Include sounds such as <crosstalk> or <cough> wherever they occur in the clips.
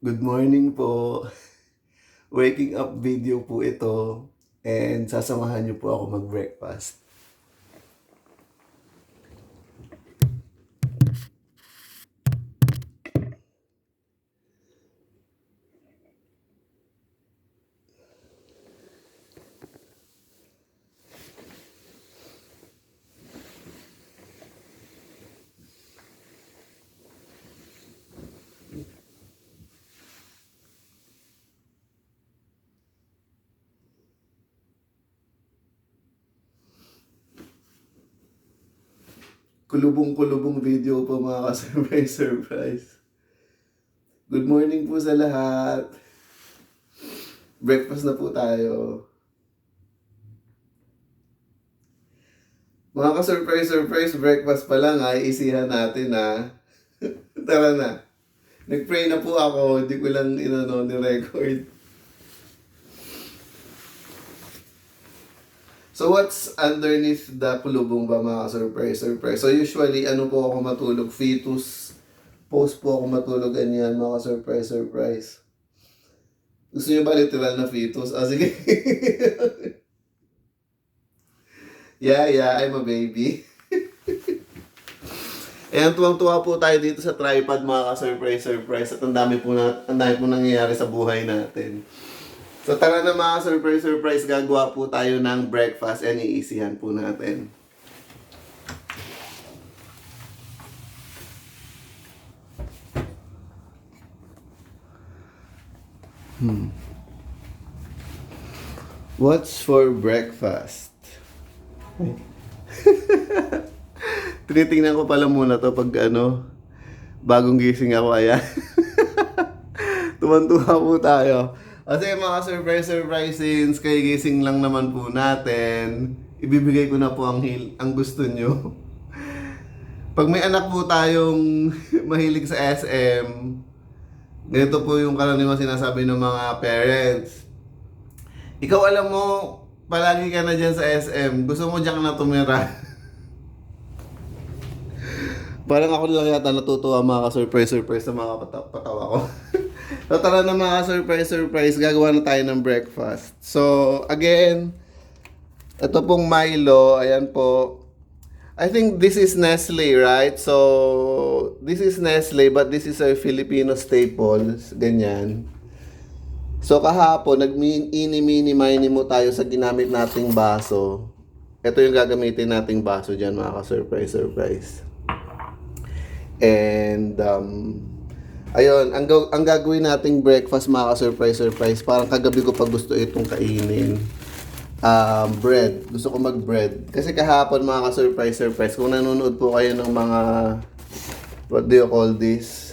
Good morning po. <laughs> Waking up video po ito. And sasamahan niyo po ako mag-breakfast. Kulubong-kulubong video po mga ka-surprise <laughs> surprise. Good morning po sa lahat. Breakfast na po tayo. Mga ka-surprise surprise, breakfast pa lang ay isihan natin na. <laughs> Tara na. Nag-pray na po ako, hindi ko lang inano ni So what's underneath the kulubong ba mga surprise surprise? So usually ano po ako matulog? Fetus. Post po ako matulog ganyan mga surprise surprise. Gusto niyo ba literal na fetus? Ah, sige. <laughs> yeah, yeah, I'm a baby. <laughs> Ayan, tuwang-tuwa po tayo dito sa tripod mga ka-surprise surprise at ang dami po na, ang dami po nangyayari sa buhay natin. So tara na mga surprise surprise gagawa po tayo ng breakfast and iisihan po natin. Hmm. What's for breakfast? <laughs> Tinitingnan ko pala muna to pag ano, bagong gising ako ayan. <laughs> Tuwan-tuwa po tayo. Kasi mga surprise surprise since kay gising lang naman po natin, ibibigay ko na po ang, hil- ang gusto nyo. <laughs> Pag may anak po tayong <laughs> mahilig sa SM, ganito po yung karaniwang sinasabi ng mga parents. Ikaw alam mo, palagi ka na dyan sa SM, gusto mo dyan na tumira. <laughs> Parang ako lang yata natutuwa mga ka-surprise surprise sa mga pata- patawa ko. So tara na mga surprise surprise, gagawa na tayo ng breakfast. So again, ito pong Milo, ayan po. I think this is Nestle, right? So this is Nestle but this is a Filipino staples, ganyan. So kahapon, nag-ini-mini mo tayo sa ginamit nating baso. Ito yung gagamitin nating baso dyan mga ka-surprise surprise. And um, ayun, ang, gaw- ang gagawin nating breakfast mga ka-surprise surprise, parang kagabi ko pa gusto itong kainin. Um, bread. Gusto ko mag-bread. Kasi kahapon mga ka-surprise surprise, kung nanonood po kayo ng mga what do you call this?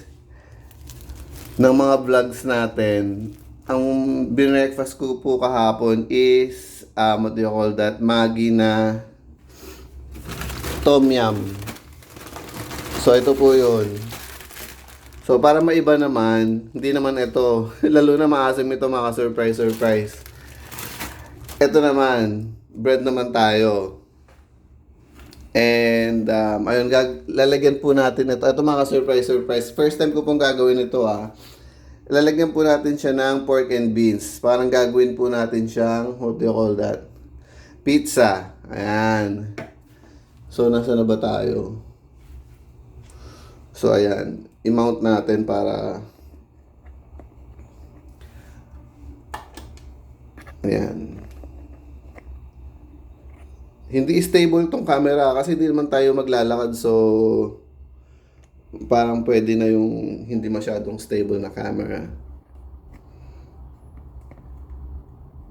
ng mga vlogs natin, ang breakfast ko po kahapon is, um, what do you call that, Maggi na tom yum. So, ito po yun. So, para maiba naman, hindi naman ito. <laughs> Lalo na maasim ito mga surprise surprise. Ito naman, bread naman tayo. And, um, ayun, gag- lalagyan po natin ito. Ito mga surprise surprise. First time ko pong gagawin ito ah. Lalagyan po natin siya ng pork and beans. Parang gagawin po natin siyang, what do you call that? Pizza. Ayan. So, nasa na ba tayo? So, ayan. I-mount natin para... Ayan. Hindi stable tong camera kasi hindi naman tayo maglalakad so parang pwede na yung hindi masyadong stable na camera.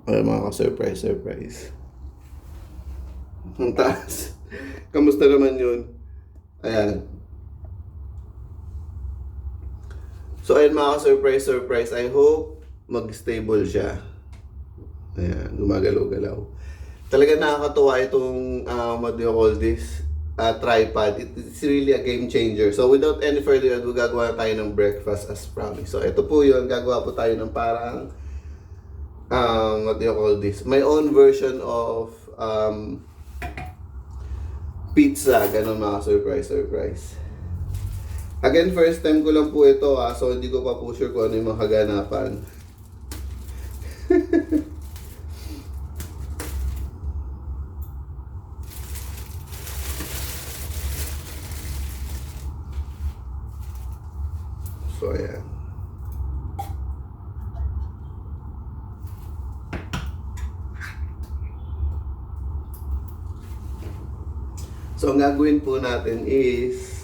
Ay, mga ka-surprise, surprise. Ang taas. <laughs> Kamusta naman yun? Ayan. So, ayun mga ka-surprise, surprise. I hope mag-stable siya. Ayan, gumagalaw-galaw. Talaga nakakatuwa itong, um, what do you call this? uh, tripod. It- It's really a game changer. So, without any further ado, gagawa tayo ng breakfast as promised. So, ito po yun. Gagawa po tayo ng parang, um, what do you call this? My own version of um, pizza. Ganun mga surprise, surprise. Again, first time ko lang po ito ah, so hindi ko pa po sure kung ano yung mga kaganapan. <laughs> so, ayan. So, ang gagawin po natin is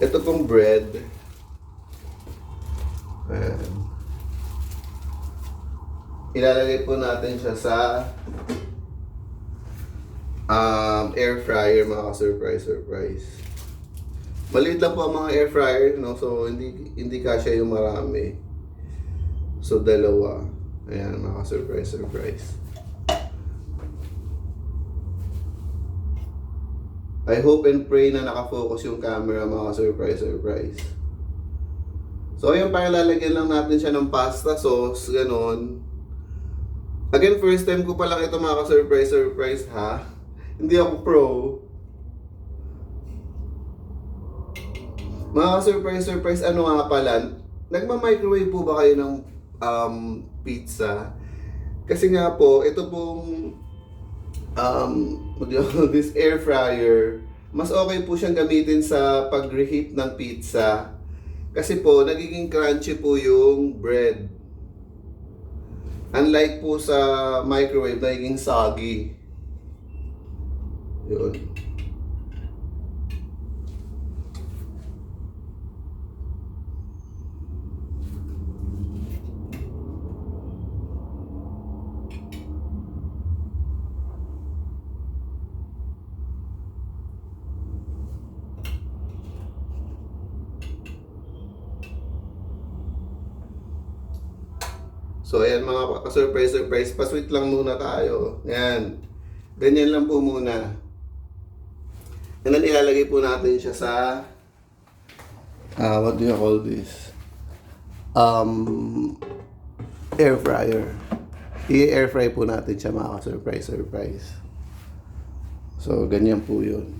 ito pong bread. Ayan. Ilalagay po natin siya sa um, air fryer mga ka-surprise surprise. Maliit lang po ang mga air fryer, no? So hindi hindi kasya yung marami. So dalawa. Ayan, mga ka-surprise surprise. I hope and pray na nakafocus yung camera mga surprise surprise. So ayun, parang lalagyan lang natin siya ng pasta sauce, ganon. Again, first time ko pa lang ito mga surprise surprise ha. Hindi ako pro. Mga surprise surprise, ano nga pala, nagma-microwave po ba kayo ng um, pizza? Kasi nga po, ito pong um, <laughs> this air fryer, mas okay po siyang gamitin sa pag-reheat ng pizza. Kasi po, nagiging crunchy po yung bread. Unlike po sa microwave, nagiging soggy. Yun. So, ayan mga ka-surprise, surprise. Pasweet lang muna tayo. Yan. Ganyan lang po muna. And then, ilalagay po natin siya sa ah what do you call this? Um, air fryer. I-air fry po natin siya mga ka-surprise, surprise. So, ganyan po yun.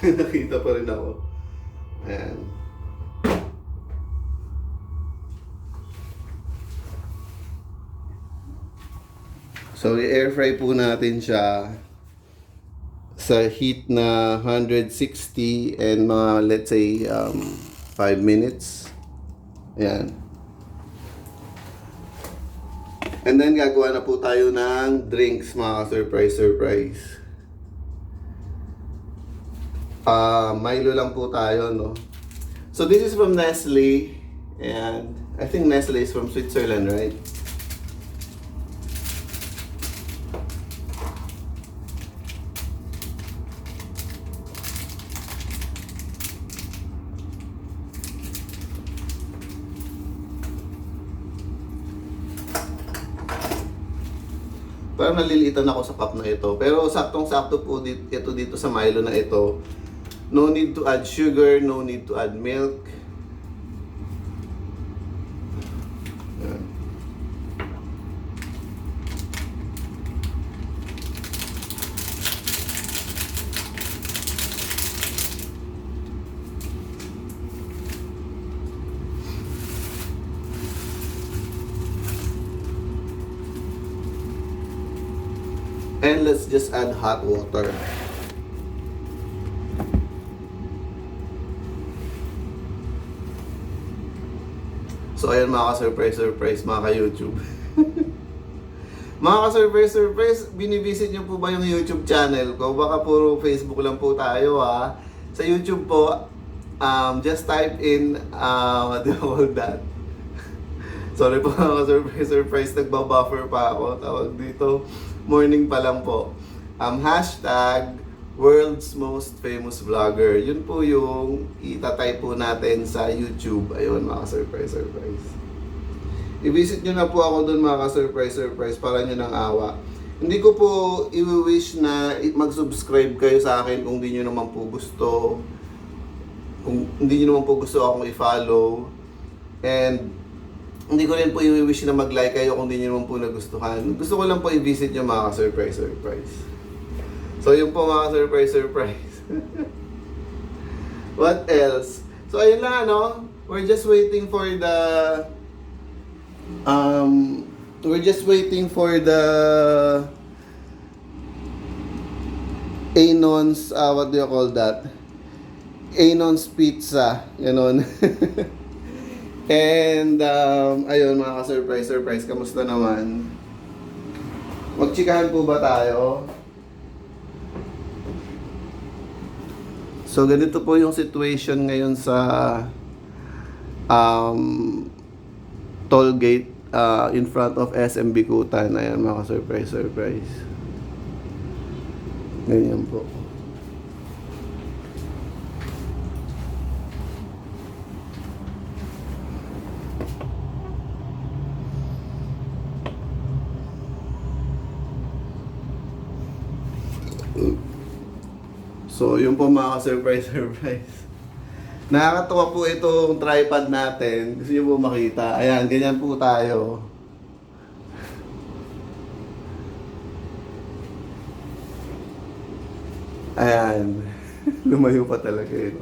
<laughs> Nakita pa rin ako. Ayan. So, i-air fry po natin siya sa heat na 160 and mga let's say um, 5 minutes. Ayan. And then gagawa na po tayo ng drinks mga surprise surprise. Ah, Milo lang po tayo, no? So this is from Nestle and I think Nestle is from Switzerland, right? Parang nalilitan ako sa cup na ito. Pero saktong-sakto po dito, ito dito sa Milo na ito. No need to add sugar, no need to add milk. And let's just add hot water. So ayan mga ka-surprise, surprise mga ka-YouTube. <laughs> mga ka-surprise, surprise, binivisit niyo po ba yung YouTube channel ko? Baka puro Facebook lang po tayo ha. Sa YouTube po, um, just type in, uh, what do you call that? <laughs> Sorry po mga ka-surprise, surprise, nagbabuffer pa ako. Tawag dito, morning pa lang po. Um, hashtag, world's most famous vlogger. Yun po yung itatype po natin sa YouTube. Ayun, mga surprise, surprise. I-visit nyo na po ako dun mga ka-surprise, surprise para nyo ng awa. Hindi ko po i-wish na mag-subscribe kayo sa akin kung hindi nyo naman po gusto. Kung hindi nyo naman po gusto akong i-follow. And hindi ko rin po i-wish na mag-like kayo kung di nyo naman po nagustuhan. Gusto ko lang po i-visit yung mga surprise surprise. So yun po mga surprise surprise. What else? So ayun lang ano, we're just waiting for the um we're just waiting for the Anon's uh, what do you call that? Anon's Pizza, ganon. <laughs> And um, ayun mga ka-surprise, surprise, kamusta naman? Magchikahan po ba tayo? So ganito po yung situation ngayon sa um, toll gate uh, in front of SM Bikutan. Ayan mga ka-surprise, surprise. Ganyan po. So, yun po mga surprise <laughs> surprise. Nakakatuwa po itong tripod natin. Gusto niyo po makita. Ayan, ganyan po tayo. Ayan. <laughs> Lumayo pa talaga yun.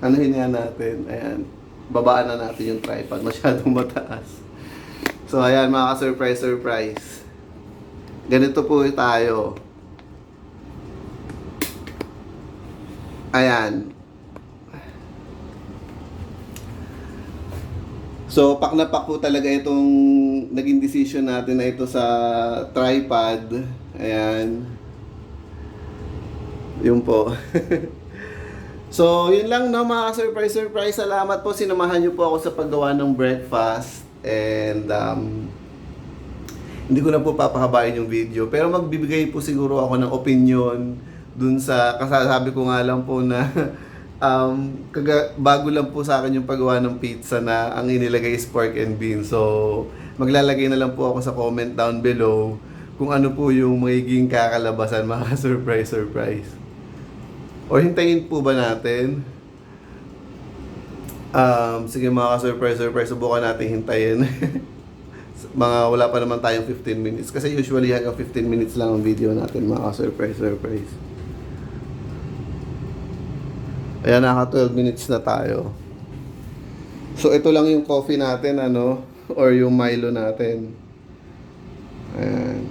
Ano nga natin? Ayan. Babaan na natin yung tripod. Masyadong mataas. So, ayan mga ka-surprise surprise. Ganito po tayo. Ayan. So, pak na pak po talaga itong naging decision natin na ito sa tripod. Ayan. Yun po. <laughs> so, yun lang no mga surprise surprise. Salamat po. Sinamahan niyo po ako sa paggawa ng breakfast. And um, hindi ko na po papahabain yung video. Pero magbibigay po siguro ako ng opinion dun sa kasasabi ko nga lang po na <laughs> um, kaga, bago lang po sa akin yung paggawa ng pizza na ang inilagay is pork and beans. So, maglalagay na lang po ako sa comment down below kung ano po yung magiging kakalabasan <laughs> mga surprise surprise. Or hintayin po ba natin? Um, sige mga surprise surprise subukan natin hintayin. <laughs> mga wala pa naman tayong 15 minutes kasi usually hanggang 15 minutes lang ang video natin mga surprise surprise. Ayan, naka 12 minutes na tayo. So, ito lang yung coffee natin, ano, <laughs> or yung Milo natin. Ayan.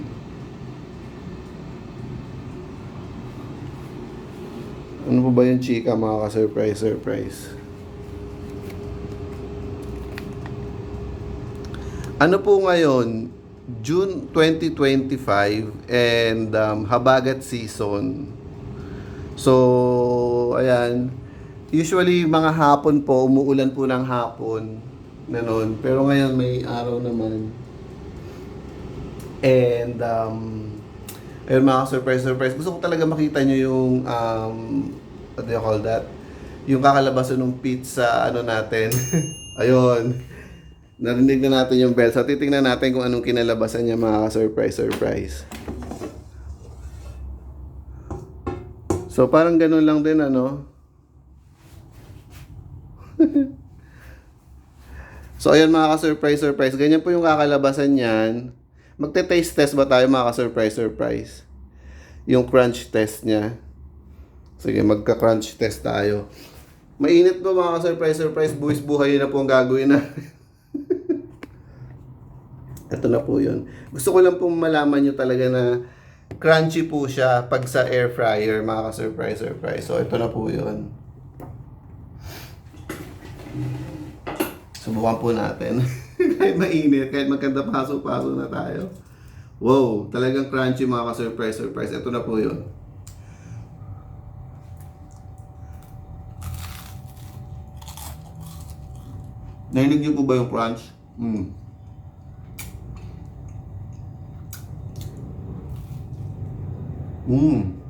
Ano po ba yung chika, mga ka-surprise, surprise? Ano po ngayon, June 2025 and um, habagat season. So, ayan. Usually, mga hapon po, umuulan po ng hapon. Ganon. Pero ngayon, may araw naman. And, um, ayun mga surprise, surprise. Gusto ko talaga makita nyo yung, um, what do you call that? Yung kakalabasan ng pizza, ano natin. <laughs> ayun. Narinig na natin yung bell. So, titingnan natin kung anong kinalabasan niya mga surprise, surprise. So parang ganun lang din ano. <laughs> so ayan mga ka-surprise surprise. Ganyan po yung kakalabasan niyan. Magte-taste test ba tayo mga ka-surprise surprise? Yung crunch test niya. Sige, magka-crunch test tayo. Mainit po mga ka-surprise surprise. Buwis buhay na po ang gagawin na. <laughs> Ito na po yun. Gusto ko lang po malaman nyo talaga na crunchy po siya pag sa air fryer, mga ka-surprise, surprise. So, ito na po yun. Subukan po natin. <laughs> kahit mainit, kahit maganda paso-paso na tayo. Wow, talagang crunchy mga ka-surprise, surprise. Ito na po yun. Narinig niyo po ba yung crunch? Mm. Mm.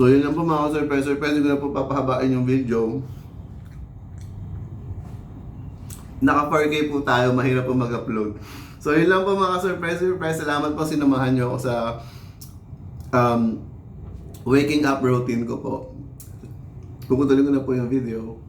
So yun lang po mga surprise surprise ko na po papahabain yung video. Naka 4K po tayo, mahirap po mag-upload. So yun lang po mga surprise surprise Salamat po sinamahan nyo ako sa um, waking up routine ko po. Pupuntuloy ko na po yung video.